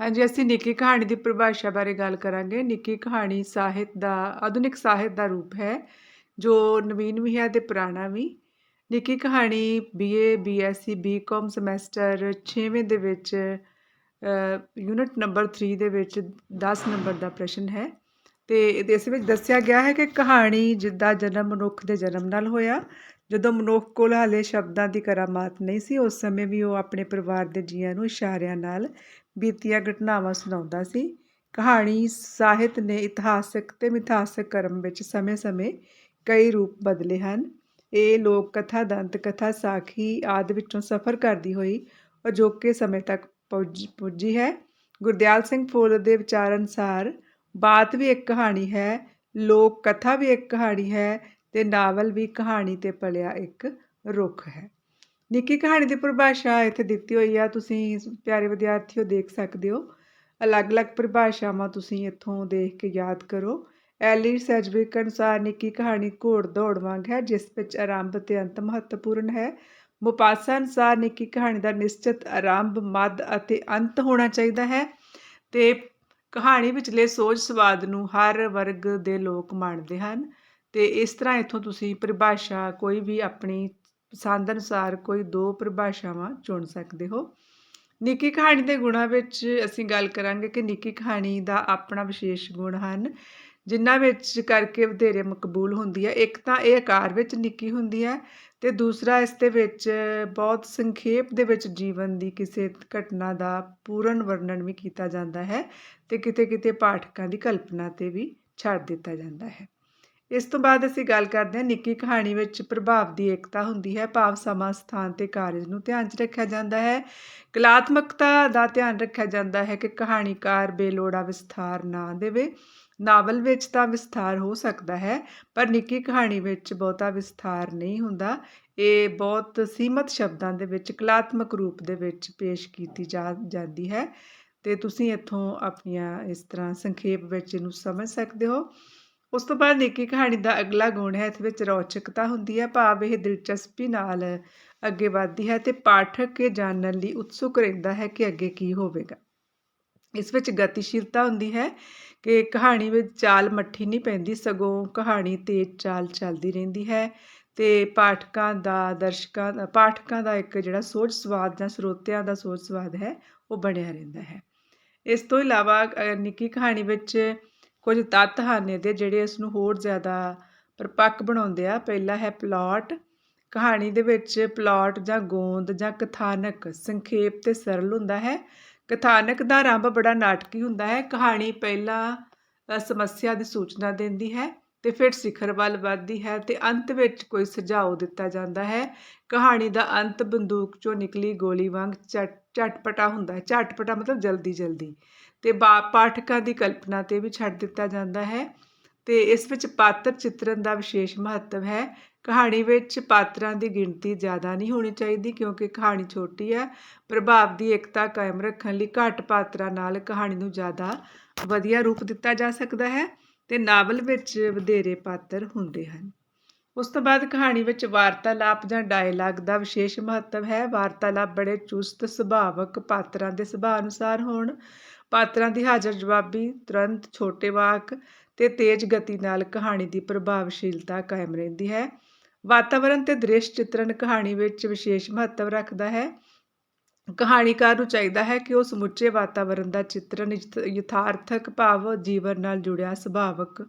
ਹਾਂਜੀ, ਅਸੀਂ ਨਿੱਕੀ ਕਹਾਣੀ ਦੀ ਪਰਿਭਾਸ਼ਾ ਬਾਰੇ ਗੱਲ ਕਰਾਂਗੇ। ਨਿੱਕੀ ਕਹਾਣੀ ਸਾਹਿਤ ਦਾ, ਆਧੁਨਿਕ ਸਾਹਿਤ ਦਾ ਰੂਪ ਹੈ, ਜੋ ਨਵੀਨ ਵੀ ਹੈ ਤੇ ਪੁਰਾਣਾ ਵੀ। ਨਿੱਕੀ ਕਹਾਣੀ ਬੀਏ ਬੀਐਸਸੀ ਬੀਕਾਮ ਸਮੈਸਟਰ 6ਵੇਂ ਦੇ ਵਿੱਚ ਯੂਨਿਟ ਨੰਬਰ 3 ਦੇ ਵਿੱਚ 10 ਨੰਬਰ ਦਾ ਪ੍ਰਸ਼ਨ ਹੈ। ਤੇ ਇਸ ਵਿੱਚ ਦੱਸਿਆ ਗਿਆ ਹੈ ਕਿ ਕਹਾਣੀ ਜਿੱਦਾਂ ਜਨਮ ਮਨੁੱਖ ਦੇ ਜਨਮ ਨਾਲ ਹੋਇਆ, ਜਦੋਂ ਮਨੁੱਖ ਕੋਲ ਹਾਲੇ ਸ਼ਬਦਾਂ ਦੀ ਕਰਾਮਾਤ ਨਹੀਂ ਸੀ, ਉਸ ਸਮੇਂ ਵੀ ਉਹ ਆਪਣੇ ਪਰਿਵਾਰ ਦੇ ਜੀਆਂ ਨੂੰ ਇਸ਼ਾਰਿਆਂ ਨਾਲ ਬੀਤੀਆਂ ਘਟਨਾਵਾਂ ਸੁਣਾਉਂਦਾ ਸੀ। ਕਹਾਣੀ ਸਾਹਿਤ ਨੇ ਇਤਿਹਾਸਕ ਤੇ ਮਿਥਿਹਾਸਕ ਕਰਮ ਵਿੱਚ ਸਮੇਂ-ਸਮੇਂ ਕਈ ਰੂਪ ਬਦਲੇ ਹਨ। ਇਹ ਲੋਕ ਕਥਾ, ਦੰਤ ਕਥਾ, ਸਾਖੀ ਆਦਿ ਵਿੱਚੋਂ ਸਫ਼ਰ ਕਰਦੀ ਹੋਈ ਅਜੋਕੇ ਸਮੇਂ ਤੱਕ ਪੁੱਜ, ਪੁੱਜੀ ਹੈ। ਗੁਰਦਿਆਲ ਸਿੰਘ ਫੋਲ ਦੇ ਵਿਚਾਰ ਅਨੁਸਾਰ ਬਾਤ ਵੀ ਇੱਕ ਕਹਾਣੀ ਹੈ, ਲੋਕ ਕਥਾ ਵੀ ਇੱਕ ਕਹਾਣੀ ਹੈ ਤੇ ਨਾਵਲ ਵੀ ਕਹਾਣੀ ਤੇ ਪਲਿਆ ਇੱਕ ਰੁੱਖ ਹੈ। ਨਿੱਕੀ ਕਹਾਣੀ ਦੀ ਪਰਿਭਾਸ਼ਾ ਇੱਥੇ ਦਿੱਤੀ ਹੋਈ ਆ, ਤੁਸੀਂ ਪਿਆਰੇ ਵਿਦਿਆਰਥੀਓ ਦੇਖ ਸਕਦੇ ਹੋ। ਅਲੱਗ-ਅਲੱਗ ਪਰਿਭਾਸ਼ਾਵਾਂ ਤੁਸੀਂ ਇੱਥੋਂ ਦੇਖ ਕੇ ਯਾਦ ਕਰੋ। ਐਲੀ ਸੈਜਵਿਕ ਅਨੁਸਾਰ ਨਿੱਕੀ ਕਹਾਣੀ ਘੋੜ ਦੌੜ ਵਾਂਗ ਹੈ, ਜਿਸ ਵਿੱਚ ਆਰੰਭ ਤੇ ਅੰਤ ਮਹੱਤਵਪੂਰਨ ਹੈ। ਮੁਪਾਸਾ ਅਨੁਸਾਰ ਨਿੱਕੀ ਕਹਾਣੀ ਦਾ ਨਿਸ਼ਚਿਤ ਆਰੰਭ, ਮੱਧ ਅਤੇ ਅੰਤ ਹੋਣਾ ਚਾਹੀਦਾ ਹੈ ਤੇ ਕਹਾਣੀ ਵਿਚਲੇ ਸੋਝ ਸਵਾਦ ਨੂੰ ਹਰ ਵਰਗ ਦੇ ਲੋਕ ਮੰਨਦੇ ਹਨ। ਤੇ ਇਸ ਤਰ੍ਹਾਂ ਇੱਥੋਂ ਤੁਸੀਂ ਪਰਿਭਾਸ਼ਾ ਕੋਈ ਵੀ ਆਪਣੀ ਪਸੰਦ ਅਨੁਸਾਰ ਕੋਈ ਦੋ ਪਰਿਭਾਸ਼ਾਵਾਂ ਚੁਣ ਸਕਦੇ ਹੋ। ਨਿੱਕੀ ਕਹਾਣੀ ਦੇ ਗੁਣਾਂ ਵਿੱਚ ਅਸੀਂ ਗੱਲ ਕਰਾਂਗੇ ਕਿ ਨਿੱਕੀ ਕਹਾਣੀ ਦਾ ਆਪਣਾ ਵਿਸ਼ੇਸ਼ ਗੁਣ ਹਨ, ਜਿਨ੍ਹਾਂ ਵਿੱਚ ਕਰਕੇ ਵਧੇਰੇ ਮਕਬੂਲ ਹੁੰਦੀ ਹੈ। ਇੱਕ ਤਾਂ ਇਹ ਆਕਾਰ ਵਿੱਚ ਨਿੱਕੀ ਹੁੰਦੀ ਹੈ ਤੇ ਦੂਸਰਾ ਇਸ ਦੇ ਵਿੱਚ ਬਹੁਤ ਸੰਖੇਪ ਦੇ ਵਿੱਚ ਜੀਵਨ ਦੀ ਕਿਸੇ ਘਟਨਾ ਦਾ ਪੂਰਨ ਵਰਣਨ ਵੀ ਕੀਤਾ ਜਾਂਦਾ ਹੈ ਤੇ ਕਿਤੇ ਕਿਤੇ ਪਾਠਕਾਂ ਦੀ ਕਲਪਨਾ ਤੇ ਵੀ ਛੱਡ ਦਿੱਤਾ ਜਾਂਦਾ ਹੈ। ਇਸ ਤੋਂ ਬਾਅਦ ਅਸੀਂ ਗੱਲ ਕਰਦੇ ਹਾਂ ਨਿੱਕੀ ਕਹਾਣੀ ਵਿੱਚ ਪ੍ਰਭਾਵ ਦੀ ਏਕਤਾ ਹੁੰਦੀ ਹੈ, ਭਾਵ ਸਮਾਂ, ਸਥਾਨ ਤੇ ਕਾਰਜ ਨੂੰ ਧਿਆਨ 'ਚ ਰੱਖਿਆ ਜਾਂਦਾ ਹੈ। ਕਲਾਤਮਕਤਾ ਦਾ ਧਿਆਨ ਰੱਖਿਆ ਜਾਂਦਾ ਹੈ ਕਿ ਕਹਾਣੀਕਾਰ ਬੇਲੋੜਾ ਵਿਸਥਾਰ ਨਾ ਦੇਵੇ। ਨਾਵਲ ਵਿੱਚ ਤਾਂ ਵਿਸਥਾਰ ਹੋ ਸਕਦਾ ਹੈ, ਪਰ ਨਿੱਕੀ ਕਹਾਣੀ ਵਿੱਚ ਬਹੁਤਾ ਵਿਸਥਾਰ ਨਹੀਂ ਹੁੰਦਾ। ਇਹ ਬਹੁਤ ਸੀਮਤ ਸ਼ਬਦਾਂ ਦੇ ਵਿੱਚ, ਕਲਾਤਮਕ ਰੂਪ ਦੇ ਵਿੱਚ ਪੇਸ਼ ਕੀਤੀ ਜਾ ਜਾਂਦੀ ਹੈ। ਤੇ ਤੁਸੀਂ ਇੱਥੋਂ ਆਪਣੀਆਂ ਇਸ ਤਰ੍ਹਾਂ ਸੰਖੇਪ ਵਿੱਚ ਇਹਨੂੰ ਸਮਝ ਸਕਦੇ ਹੋ। ਉਸ ਤੋਂ ਬਾਅਦ ਨਿੱਕੀ ਕਹਾਣੀ ਦਾ ਅਗਲਾ ਗੁਣ ਹੈ, ਇਸ ਵਿੱਚ ਰੌਚਕਤਾ ਹੁੰਦੀ ਹੈ, ਭਾਵ ਇਹ ਦਿਲਚਸਪੀ ਨਾਲ ਅੱਗੇ ਵਧਦੀ ਹੈ ਤੇ ਪਾਠਕ ਇਹ ਜਾਣਨ ਲਈ ਉਤਸੁਕ ਰਹਿੰਦਾ ਹੈ ਕਿ ਅੱਗੇ ਕੀ ਹੋਵੇਗਾ। ਇਸ ਵਿੱਚ ਗਤੀਸ਼ੀਲਤਾ ਹੁੰਦੀ ਹੈ ਕਿ ਕਹਾਣੀ ਵਿੱਚ ਚਾਲ ਮੱਠੀ ਨਹੀਂ ਪੈਂਦੀ, ਸਗੋਂ ਕਹਾਣੀ ਤੇਜ਼ ਚਾਲ ਚੱਲਦੀ ਰਹਿੰਦੀ ਹੈ ਤੇ ਪਾਠਕਾਂ ਦਾ, ਦਰਸ਼ਕਾਂ ਦਾ, ਪਾਠਕਾਂ ਦਾ ਇੱਕ ਜਿਹੜਾ ਸੋਚ ਸਵਾਦ ਜਾਂ ਸਰੋਤਿਆਂ ਦਾ ਸੋਚ ਸਵਾਦ ਹੈ, ਉਹ ਬਣਿਆ ਰਹਿੰਦਾ ਹੈ। ਇਸ ਤੋਂ ਇਲਾਵਾ ਨਿੱਕੀ ਕਹਾਣੀ ਵਿੱਚ ਕੁਝ ਤੱਤ ਹਨ ਇਹਦੇ ਜਿਹੜੇ ਇਸ ਨੂੰ ਹੋਰ ਜ਼ਿਆਦਾ ਪਰਪੱਕ ਬਣਾਉਂਦੇ ਆ। ਪਹਿਲਾ ਹੈ ਪਲਾਟ। ਕਹਾਣੀ ਦੇ ਵਿੱਚ ਪਲਾਟ ਜਾਂ ਗੋਂਦ ਜਾਂ ਕਥਾਨਕ ਸੰਖੇਪ ਤੇ ਸਰਲ ਹੁੰਦਾ ਹੈ। ਕਥਾਨਕ ਦਾ ਆਰੰਭ ਬੜਾ ਨਾਟਕੀ ਹੁੰਦਾ ਹੈ। ਕਹਾਣੀ ਪਹਿਲਾਂ ਸਮੱਸਿਆ ਦੀ ਸੂਚਨਾ ਦਿੰਦੀ ਹੈ। ਤੇ ਫਿਰ ਸਿਖਰ ਵੱਲ ਵੱਧਦੀ ਹੈ ਤੇ ਅੰਤ ਵਿੱਚ ਕੋਈ ਸੁਝਾਅ ਦਿੱਤਾ ਜਾਂਦਾ ਹੈ। ਕਹਾਣੀ ਦਾ ਅੰਤ ਬੰਦੂਕ ਚੋਂ ਨਿਕਲੀ ਗੋਲੀ ਵਾਂਗ ਝਟ, ਝਟਪਟਾ ਹੁੰਦਾ ਹੈ। ਝਟਪਟਾ ਮਤਲਬ ਜਲਦੀ ਜਲਦੀ। ਤੇ ਬਾ, ਪਾਠਕਾਂ ਦੀ ਕਲਪਨਾ ਤੇ ਵੀ ਛੱਡ ਦਿੱਤਾ ਜਾਂਦਾ ਹੈ। ਤੇ ਇਸ ਵਿੱਚ ਪਾਤਰ ਚਿੱਤਰਨ ਦਾ ਵਿਸ਼ੇਸ਼ ਮਹੱਤਵ ਹੈ। ਕਹਾਣੀ ਵਿੱਚ ਪਾਤਰਾਂ ਦੀ ਗਿਣਤੀ ਜ਼ਿਆਦਾ ਨਹੀਂ ਹੋਣੀ ਚਾਹੀਦੀ ਕਿਉਂਕਿ ਕਹਾਣੀ ਛੋਟੀ ਹੈ। ਪ੍ਰਭਾਵ ਦੀ ਏਕਤਾ ਕਾਇਮ ਰੱਖਣ ਲਈ ਘੱਟ ਪਾਤਰਾਂ ਨਾਲ ਕਹਾਣੀ ਨੂੰ ਜ਼ਿਆਦਾ ਵਧੀਆ ਰੂਪ ਦਿੱਤਾ ਜਾ ਸਕਦਾ ਹੈ। ਤੇ ਨਾਵਲ ਵਿੱਚ ਵਧੇਰੇ ਪਾਤਰ ਹੁੰਦੇ ਹਨ। ਉਸ ਤੋਂ ਬਾਅਦ ਕਹਾਣੀ ਵਿੱਚ ਵਾਰਤਾਲਾਪ ਜਾਂ ਡਾਇਲਾਗ ਦਾ ਵਿਸ਼ੇਸ਼ ਮਹੱਤਵ ਹੈ। ਵਾਰਤਾਲਾਪ ਬੜੇ ਚੁਸਤ, ਸੁਭਾਵਕ ਪਾਤਰਾਂ ਦੇ ਸੁਭਾਅ ਅਨੁਸਾਰ ਹੋਣ। ਪਾਤਰਾਂ ਦੀ ਹਾਜ਼ਰ ਜਵਾਬੀ ਤੁਰੰਤ ਛੋਟੇ ਵਾਕ ਤੇ ਤੇਜ਼ ਗਤੀ ਨਾਲ ਕਹਾਣੀ ਦੀ ਪ੍ਰਭਾਵਸ਼ੀਲਤਾ ਕਾਇਮ ਰਹਿੰਦੀ ਹੈ। ਵਾਤਾਵਰਣ ਤੇ ਦ੍ਰਿਸ਼ ਚਿੱਤਰਣ ਕਹਾਣੀ ਵਿੱਚ ਵਿਸ਼ੇਸ਼ ਮਹੱਤਵ ਰੱਖਦਾ ਹੈ। ਕਹਾਣੀਕਾਰ ਨੂੰ ਚਾਹੀਦਾ ਹੈ ਕਿ ਉਹ ਸਮੁੱਚੇ ਵਾਤਾਵਰਣ ਦਾ ਚਿੱਤਰਣ ਯਥਾਰਥਕ ਭਾਵ ਜੀਵਨ ਨਾਲ ਜੁੜਿਆ ਸੁਭਾਵਕ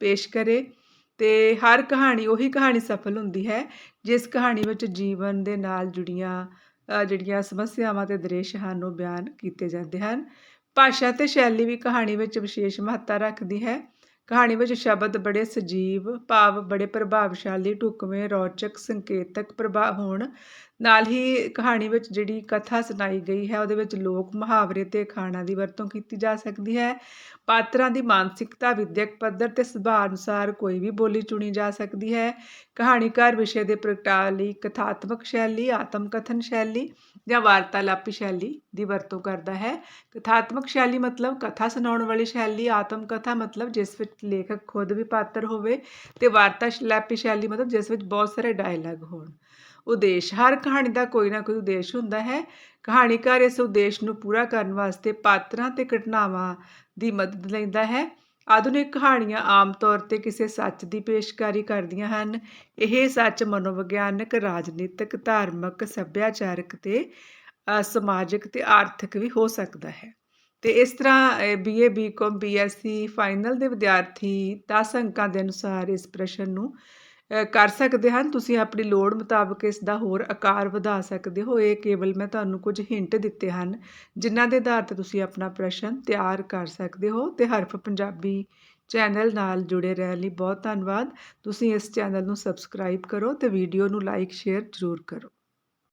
ਪੇਸ਼ ਕਰੇ ਤੇ ਹਰ ਕਹਾਣੀ ਉਹੀ ਕਹਾਣੀ ਸਫਲ ਹੁੰਦੀ ਹੈ, ਜਿਸ ਕਹਾਣੀ ਵਿੱਚ ਜੀਵਨ ਦੇ ਨਾਲ ਜੁੜੀਆਂ ਜਿਹੜੀਆਂ ਸਮੱਸਿਆਵਾਂ ਤੇ ਦ੍ਰਿਸ਼ ਹਨ, ਉਹ ਬਿਆਨ ਕੀਤੇ ਜਾਂਦੇ ਹਨ। ਭਾਸ਼ਾ ਤੇ ਸ਼ੈਲੀ ਵੀ ਕਹਾਣੀ ਵਿੱਚ ਵਿਸ਼ੇਸ਼ ਮਹੱਤਤਾ ਰੱਖਦੀ ਹੈ। ਕਹਾਣੀ ਵਿੱਚ ਸ਼ਬਦ ਬੜੇ ਸਜੀਵ, ਭਾਵ ਬੜੇ ਪ੍ਰਭਾਵਸ਼ਾਲੀ, ਢੁਕਵੇਂ, ਰੌਚਕ, ਸੰਕੇਤਕ ਪ੍ਰਭਾਵ ਹੋਣ। ਨਾਲ ਹੀ ਕਹਾਣੀ ਵਿੱਚ ਜਿਹੜੀ ਕਥਾ ਸੁਣਾਈ ਗਈ ਹੈ, ਉਹਦੇ ਵਿੱਚ ਲੋਕ ਮੁਹਾਵਰੇ ਤੇ ਅਖਾਣਾਂ ਦੀ ਵਰਤੋਂ ਕੀਤੀ ਜਾ ਸਕਦੀ ਹੈ। ਪਾਤਰਾਂ ਦੀ ਮਾਨਸਿਕਤਾ, ਵਿਦਿਅਕ ਪੱਧਰ ਤੇ ਸੁਭਾਅ ਅਨੁਸਾਰ ਕੋਈ ਵੀ ਬੋਲੀ ਚੁਣੀ ਜਾ ਸਕਦੀ ਹੈ। ਕਹਾਣੀਕਾਰ ਵਿਸ਼ੇ ਦੇ ਪ੍ਰਗਟਾਅ ਲਈ ਕਥਾਤਮਕ ਸ਼ੈਲੀ, ਆਤਮਕਥਨ ਸ਼ੈਲੀ ਜਾਂ ਵਾਰਤਾਲਾਪੀ ਸ਼ੈਲੀ ਦੀ ਵਰਤੋਂ ਕਰਦਾ ਹੈ। ਕਥਾਤਮਕ ਸ਼ੈਲੀ ਮਤਲਬ ਕਥਾ ਸੁਣਾਉਣ ਵਾਲੀ ਸ਼ੈਲੀ, ਆਤਮ ਕਥਾ ਮਤਲਬ ਜਿਸ ਵਿੱਚ ਲੇਖਕ ਖੁਦ ਵੀ ਪਾਤਰ ਹੋਵੇ ਤੇ ਵਾਰਤਾਲਾਪੀ ਸ਼ੈਲੀ ਮਤਲਬ ਜਿਸ ਵਿੱਚ ਬਹੁਤ ਸਾਰੇ ਡਾਇਲਾਗ ਹੋਣ। ਉਦੇਸ਼, ਹਰ ਕਹਾਣੀ ਦਾ ਕੋਈ ਨਾ ਕੋਈ ਉਦੇਸ਼ ਹੁੰਦਾ ਹੈ। ਕਹਾਣੀਕਾਰ ਇਸ ਉਦੇਸ਼ ਨੂੰ ਪੂਰਾ ਕਰਨ ਵਾਸਤੇ ਪਾਤਰਾਂ ਤੇ ਘਟਨਾਵਾਂ ਦੀ ਮਦਦ ਲੈਂਦਾ ਹੈ। ਆਧੁਨਿਕ ਕਹਾਣੀਆਂ ਆਮ ਤੌਰ ਤੇ ਕਿਸੇ ਸੱਚ ਦੀ ਪੇਸ਼ਕਾਰੀ ਕਰਦੀਆਂ ਹਨ। ਇਹ ਸੱਚ ਮਨੋਵਿਗਿਆਨਕ, ਰਾਜਨੀਤਿਕ, ਧਾਰਮਿਕ, ਸੱਭਿਆਚਾਰਕ ਤੇ ਸਮਾਜਿਕ ਤੇ ਆਰਥਿਕ ਵੀ ਹੋ ਸਕਦਾ ਹੈ। ਤੇ ਇਸ ਤਰ੍ਹਾਂ ਬੀਏ ਬੀਕਾਮ ਬੀਐਸਸੀ ਫਾਈਨਲ ਦੇ ਵਿਦਿਆਰਥੀ 10 ਅੰਕਾਂ ਦੇ ਅਨੁਸਾਰ ਇਸ ਪ੍ਰਸ਼ਨ ਨੂੰ ਕਰ ਸਕਦੇ ਹਨ। ਤੁਸੀਂ ਆਪਣੀ ਲੋੜ ਮੁਤਾਬਕ ਇਸ ਦਾ ਹੋਰ ਆਕਾਰ ਵਧਾ ਸਕਦੇ ਹੋ। ਇਹ ਕੇਵਲ ਮੈਂ ਤੁਹਾਨੂੰ ਕੁਝ ਹਿੰਟ ਦਿੱਤੇ ਹਨ, ਜਿਨ੍ਹਾਂ ਦੇ ਆਧਾਰ ਤੇ ਤੁਸੀਂ ਆਪਣਾ ਪ੍ਰਸ਼ਨ ਤਿਆਰ ਕਰ ਸਕਦੇ ਹੋ ਤੇ ਹਰਫ ਪੰਜਾਬੀ ਚੈਨਲ ਨਾਲ ਜੁੜੇ ਰਹਿਣ ਲਈ ਬਹੁਤ ਧੰਨਵਾਦ। ਤੁਸੀਂ ਇਸ ਚੈਨਲ ਨੂੰ ਸਬਸਕ੍ਰਾਈਬ ਕਰੋ ਤੇ ਵੀਡੀਓ ਨੂੰ ਲਾਈਕ, ਸ਼ੇਅਰ ਜ਼ਰੂਰ ਕਰੋ।